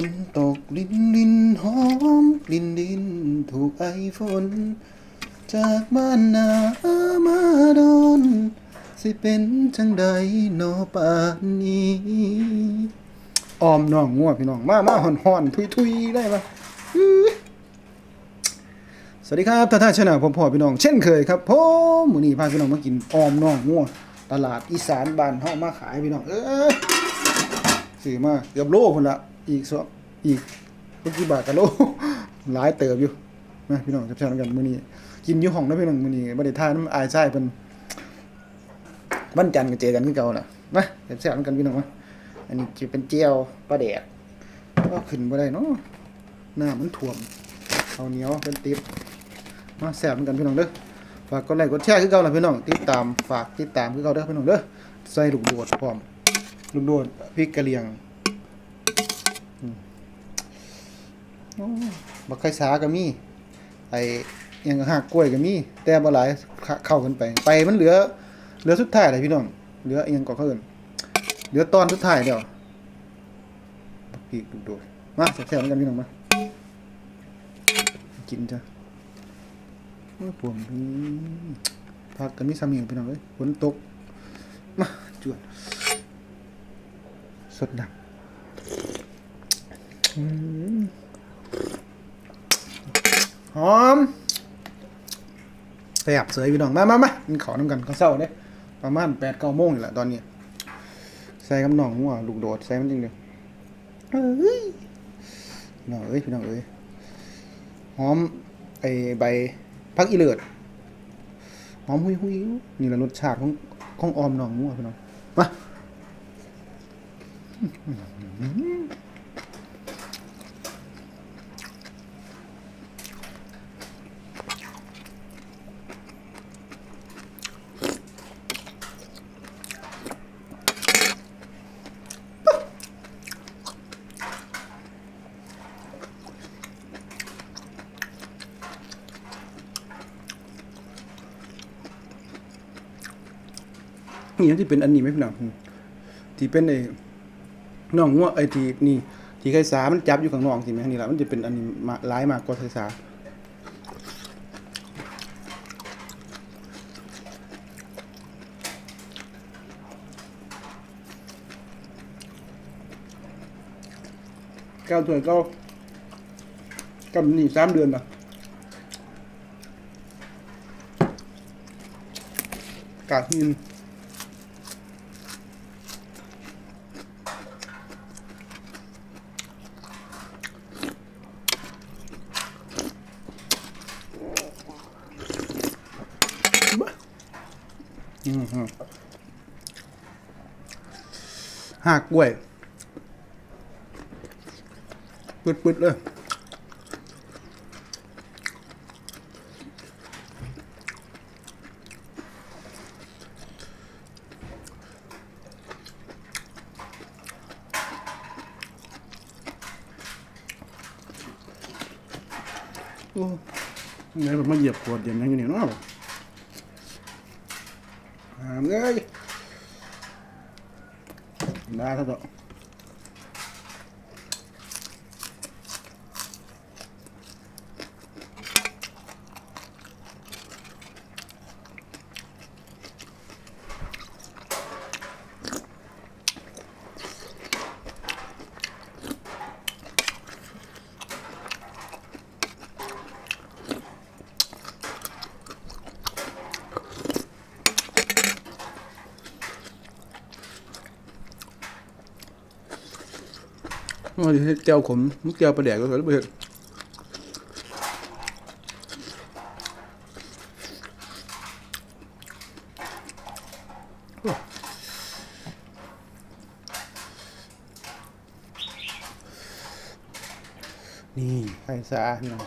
ฝนตกลินลินหอมกลิ่นดินถูกไอฝน จากบ้านนามาดอนสิเป็นจังใดนอป่านนี้ออมน้องงัวพี่น้องมามาห่อนห่อนทุยทุยได้ปะสวัสดีครับท่านท่านชนะผมพ่อพี่น้องเช่นเคยครับผมมื้อนี้พาพี่น้องมากินออมน้องงัวตลาดอีสานบ้านเฮามาขายพี่น้องเอ้ยซื้อมาเกือบโลพุ่นละ อีกสองอีกกี่บาทกันโลหลายเติบอยู่มาพี่น้องแซ่บๆกันมื้อนี้กินอยู่ห้องนะพี่น้องมื้อนี้บ่ได้ทานน้ำอายใช่เพิ่นวันจันทร์ก็เจอกันคือเก่าน่ะมาแซ่บๆกันพี่น้องมาอันนี้จะเป็นเจียวปลาแดกก็ขึ้นบ่ได้เนาะน้ามันท่วมข้าเหนียวเป็นติบมาแซ่บกันพี่น้องเด้อฝากกดไลค์กดแชร์คือเก่าล่ะพี่น้องติดตามฝากติดตามคือเก่าเด้อพี่น้องเด้อใส่ลูกโดดพร้อมลูกโดดพริกกะเหรี่ยงอืมโอ้ บักไข่สาก็มี ไอ้อิหยังหักกล้วยก็มี แต่บ่หลายเข้ากันไป ไปมันเหลือ เหลือสุดท้ายเลยพี่น้อง เหลืออิหยังก็เขาเอิ้นเหลือตอนสุดท้ายเดียวบักพีกดูดดมาแซ่บๆกันพี่น้องมา กินจ้ะโอ้ยปวมอืมพักกันมีซ้ำอีพี่น้องเอ้ยฝนตก มาจวดสดน้ำอืม หอมแซ่บเสยพี่น้องมามามากินข้าวน้ำกันข้าวเช้าเด้ประมาณแปดเก้าโมงนี่แหละตอนนี้ใส่กับน้องหัวลูกโดดใส่มันจริงเดียวเอ้ยน้องเอ้ยพี่น้องเอ้ยหอมไอใบพักอีเลิศหอมหุยหุยนี่แหละรสชาติของของออมน้องหัวพี่น้องมา นี่ยังที่เป็นอันนี้ไหมพี่น้องที่เป็นไอ้น้องหัวไอ้ที่นี่ที่ไข่สามันจับอยู่ข้างนอกสิไหมนี่แหละมันจะเป็นอันนี้มาหลายมากกว่าไข่สาก้าถ้วยก้ากับนี่สามเดือนนะกาดหิน หักกล้วยปืดๆเลยโอ้ไงแบบมาเหยียบขวดเย็นยังอยู่เนี่ยเนาะ หา มเลยได้ครับต่ออ๋อที่เจียวขมมุกเจียวปลาแดกก็สวยเลยเบิดนี่ไข่สาพี่น้อง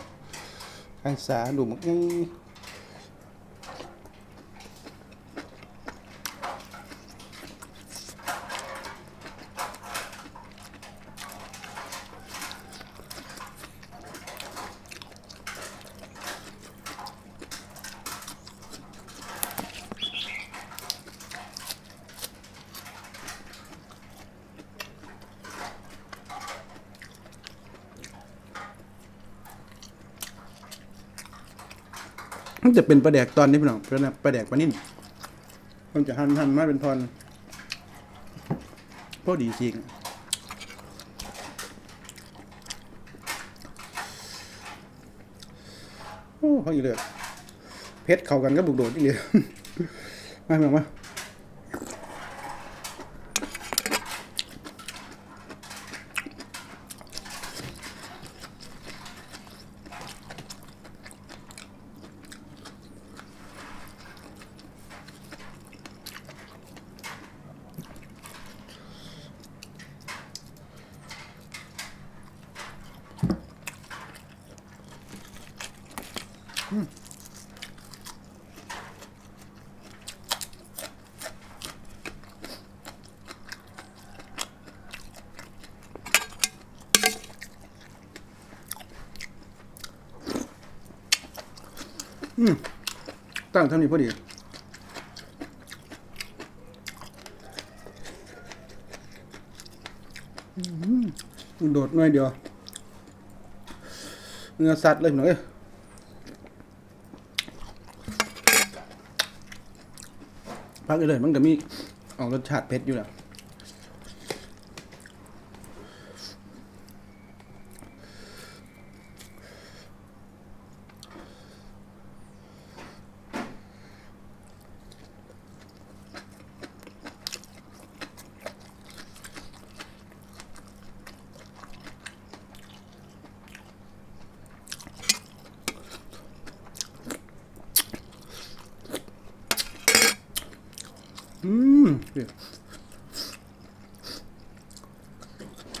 ไข่สาดูมักนี่ มันจะเป็นปลาแดกตอนนี้พี่น้องปลาแดกปลานิ่นมันจะหั่นหั่นมาเป็นทอนพอดีจริงโอ้เขาอีเลือดเพชรเข้ากันก็บุกโดดอีเลยมาพี่น้องมา ตั้งเท่านี้พอดีอืมโดดหน่อยเดียวเนื้อสัตว์เลยหน่อยพักเลยมันก็มีออกรสชาติเผ็ดอยู่แหละ อื มเนี่ย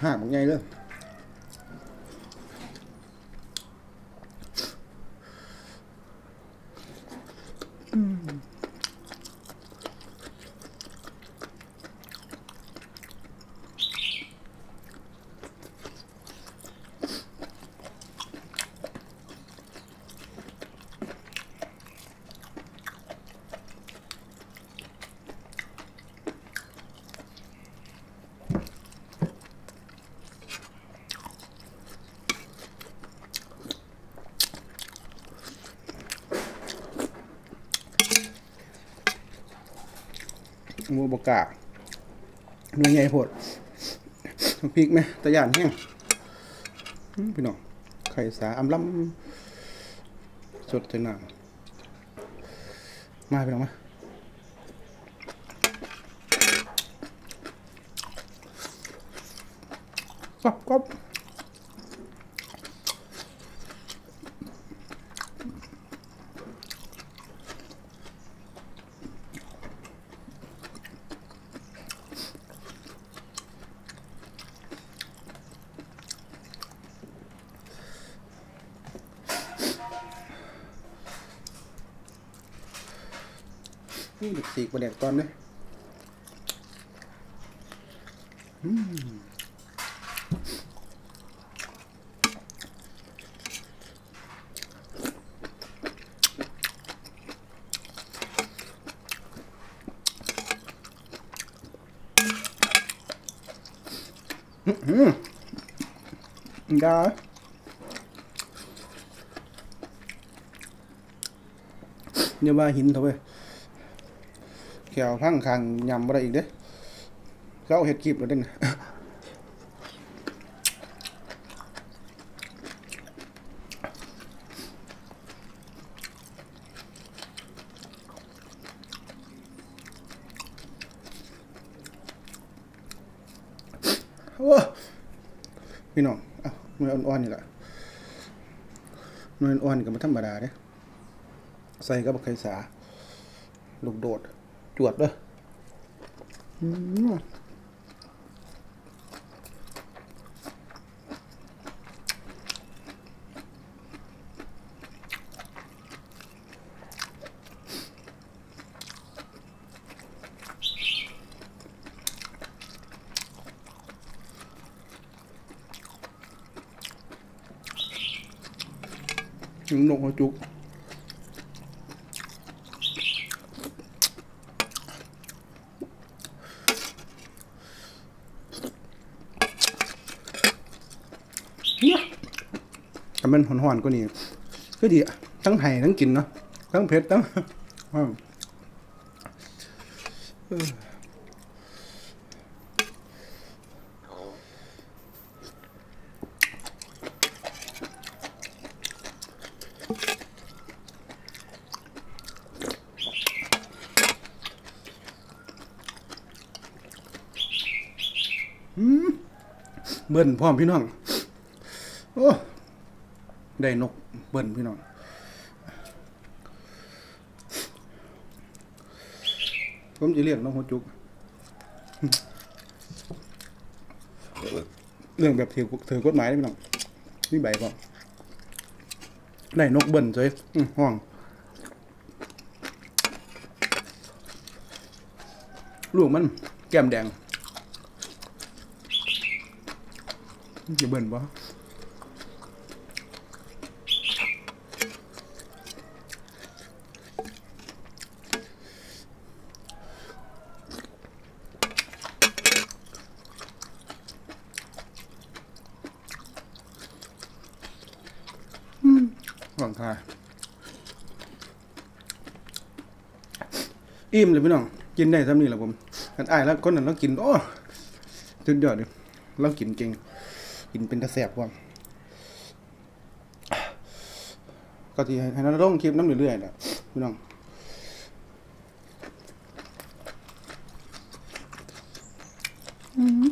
ห่า งูบกกากเนื้อใหญ่โพดพริกไหมตะยานแห้งพี่น้องไข่สาอำล้ำสดใจหนังมาพี่น้องมาก๊อบก๊อบ นี่เด็กสีกประเดกตอนเลยดาเดี๋ยวมาหินเถอะเว้ย แขวพังคางยำอะไรอีกเด้เขาเอาเห็ดกีบแล้วเด้นะโอ้พี่น้องอะหน่วยอ่อนๆนี่แหละหน่วยอ่อนๆนี่ก็มาธรรมดาเด้ใส่กับบักไข่สา ลูกโดด จวดเลยอืมนกหัวจุก เนี่ยแต่ มันหอนๆกว่านี้ก็ดีทั้งไห้ทั้งกินเนาะทั้งเผ็ดทั้งอืมเอออืมเบิ่นพร้อมพี่น้อง ได้นกเบิ่นพี่น้องผมจะเรียกน้องหัวจุก เรื่องแบบถือถือกฎหมายได้ไหมน้องนี่ใบก่อนได้นกเบิ่นเลยห้องลูกมันแก้มแดงจะเบิ่นปะหวังคา อิ่มเลยพี่น้อง กินได้ซ้ำนี่แหละผมกันอ้ายแล้วคนนั้นเรากิน โอ้สุดยอดเลยเรากินเก่ง กินเป็นตะแสบว่ะก็ที่ให้เราลงคลิปน้ำเรื่อยๆแหละพี่น้องอืม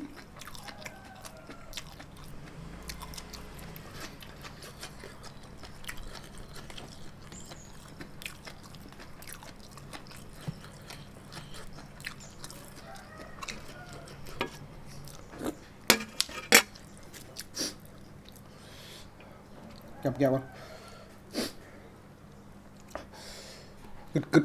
จับแก้ววะกึดกึด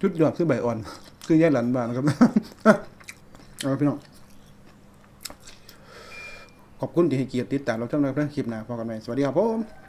ชุดยอดคือใบอ่อน คือย่าหลันบานครับ เอาพี่น้อง ขอบคุณที่ให้เกียรติติดตามเราช่องในคลิปหน้าพอกันใหม่สวัสดีครับผม